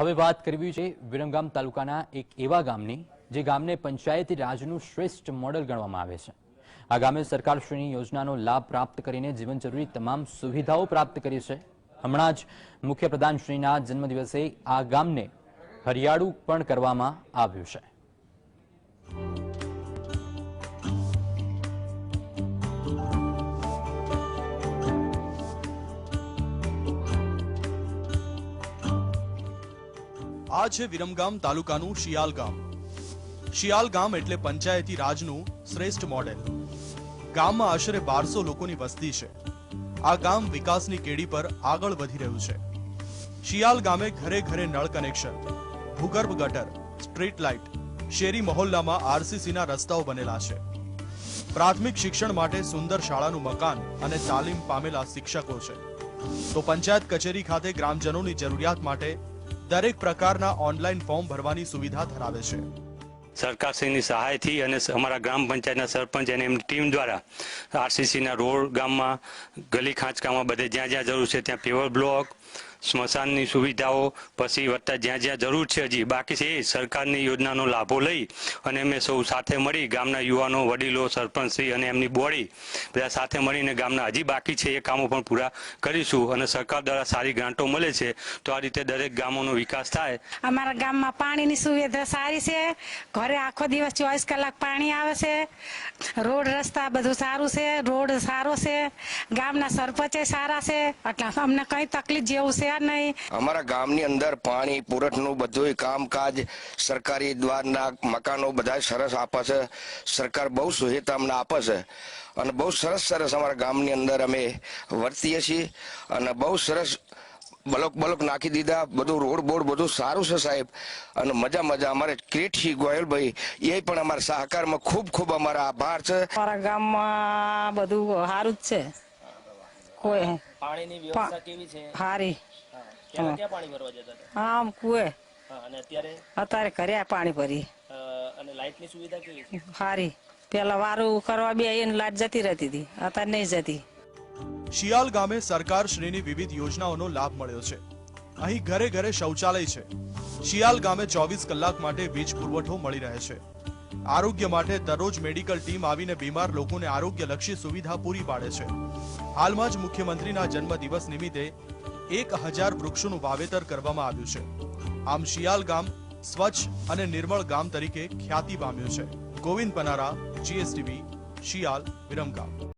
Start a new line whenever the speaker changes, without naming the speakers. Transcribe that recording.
હવે વાત કરવી છે વિરમગામ તાલુકાના એક એવા ગામની, જે ગામને પંચાયતી રાજનું શ્રેષ્ઠ મોડલ ગણવામાં આવે છે. આ ગામે સરકારશ્રીની યોજનાનો લાભ પ્રાપ્ત કરીને જીવન જરૂરી તમામ સુવિધાઓ પ્રાપ્ત કરી છે. હમણાં જ મુખ્યપ્રધાનશ્રીના જન્મદિવસે આ ગામને હરિયાળું પણ કરવામાં આવ્યું છે.
આ છે વિરમગામ તાલુકાનું શિયાલ ગામ શિયાલ ગામ એટલે પંચાયતી રાજનું શ્રેષ્ઠ મોડેલ. ગામમાં આશરે બારસો લોકોની વસ્તી છે. આ ગામ વિકાસની કેડી પર આગળ વધી રહ્યું છે. શિયાલ ગામે ઘરે ઘરે નળ કનેક્શન, ભૂગર્ભ ગટર, સ્ટ્રીટ લાઇટ, શેરી મહોલ્લામાં આરસીસીના રસ્તાઓ બનેલા છે. પ્રાથમિક શિક્ષણ માટે સુંદર શાળાનું મકાન અને તાલીમ પામેલા શિક્ષકો છે. તો પંચાયત કચેરી ખાતે ગ્રામજનોની જરૂરિયાત માટે દરેક પ્રકારના ઓનલાઈન ફોર્મ ભરવાની સુવિધા ધરાવે છે.
સરકારશ્રીની સહાયથી અને અમારા ગ્રામ પંચાયતના સરપંચ અને એમની ટીમ દ્વારા આરસીસીના રોડ ગામમાં, ગલી ખાંચકામાં બધે જ્યાં જ્યાં જરૂર છે ત્યાં પેવર બ્લોક સ્મશાનની સુવિધાઓ પછી વત્તા જ્યાં જ્યાં જરૂર છે હજી બાકી છે સરકારની યોજનાનો લાભો લઈ અને અમે સૌ સાથે મળી ગામના યુવાનો, વડીલો, સરપંચશ્રી અને એમની બોડી બધા સાથે મળીને ગામના હજી બાકી છે એ કામો પણ પૂરા કરીશું અને સરકાર દ્વારા સારી ગ્રાન્ટો મળે છે તો આ રીતે દરેક ગામોનો વિકાસ થાય.
અમારા ગામમાં પાણીની સુવિધા સારી છે. ઘરે આખો દિવસ ચોવીસ કલાક પાણી આવે છે. રોડ રસ્તા બધું સારું છે. રોડ સારો છે. ગામના સરપંચે સારા છે. એટલે અમને કઈ તકલીફ જેવું છે નહીં.
અમારા ગામની અંદર પાણી પુરઠનું બધું કામકાજ સરકારી દ્વારના મકાનો બધા સરસ આપે છે. સરકાર બહુ સુવિધા અમને આપે છે. અને બહુ સરસ સરસ અમારા ગામની અંદર અમે વર્તીએ છીએ. અને બહુ સરસ બ્લોક બ્લોક નાખી દીધા. બધું રોડ બોડ બધું સારું છે સાહેબ. અને મજા મજા અમારે ક્રીટસિંહ ગોયલભાઈ એ પણ અમારા સહકારમાં ખૂબ ખૂબ અમારા આભાર છે.
અમારા ગામમાં બધું સારું જ છે. કોઈ
પાણીની વ્યવસ્થા કેવી છે?
સારી
ક્યાં ક્યાં પાણી ભરવા જતા હતા?
આમ કુએ.
અને અત્યારે?
અત્યારે ઘરે પાણી ભરી.
અને લાઇટની સુવિધા કેવી છે?
સારી પેલા વારું કરવા બે એને લાઇટ જતી રહેતી હતી. અત્યારે નહીં જતી.
શિયાલ ગામે સરકાર શ્રીની વિવિધ યોજનાઓનો લાભ મળ્યો છે. અહીં ઘરે ઘરે શૌચાલય છે. શિયાલ ગામે ચોવીસ કલાક માટે વીજ પુરવઠો મળી રહે છે. આરોગ્ય માટે દરરોજ મેડિકલ ટીમ આવીને બીમાર લોકોને આરોગ્યલક્ષી સુવિધા પૂરી પાડે છે. હાલમાં જ મુખ્યમંત્રીના જન્મદિવસ નિમિત્તે એક હજાર વૃક્ષોનું વાવેતર કરવામાં આવ્યું છે. આમ શિયાલ ગામ, સ્વચ્છ અને નિર્મળ ગામ તરીકે ખ્યાતિ પામ્યું છે. ગોવિંદ પનારા, જીએસટીવી શિયાલ વિરમગામ.